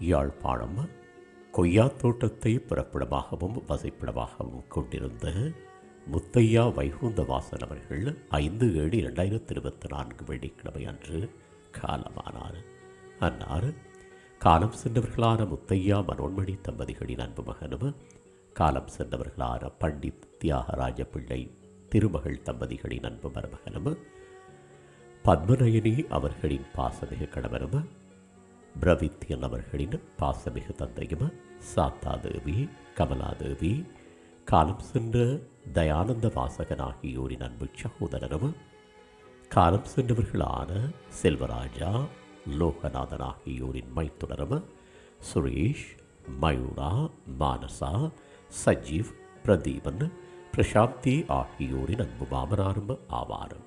யாழ்ப்பாணம் கொய்யா தோட்டத்தை பிறப்பிடமாகவும் வசிப்பிடமாகவும் கொண்டிருந்த முத்தையா வைகுந்தவாசன் அவர்கள் ஐந்து ஏழு இரண்டாயிரத்தி இருபத்தி நான்கு வெள்ளிக்கிழமை அன்று காலமானார். அன்னார் காலம் சென்றவர்களான முத்தையா மனோன்மணி தம்பதிகளின் அன்பு மகனும் காலம் சென்றவர்களான பண்டித் தியாகராஜ பிள்ளை திருமகள் தம்பதிகளின் அன்பு மருமகனும் பத்மநயனி அவர்களின் பாசமிகு கணவனும் பிரவித்தியன் அவர்களின் பாசமிகு தந்தையும் சாத்தாதேவி கமலாதேவி காலம் சென்ற தயானந்த வாசகன் ஆகியோரின் அன்பு சகோதரரும் காலம் சென்றவர்களான செல்வராஜா லோகநாதன் ஆகியோரின் மைத்துனரும் சுரேஷ் மயூரா மானசா சஜீவ் பிரதீபன் பிரசாந்தி ஆகியோரின் அன்பு மாமனாரும் ஆவாரும்.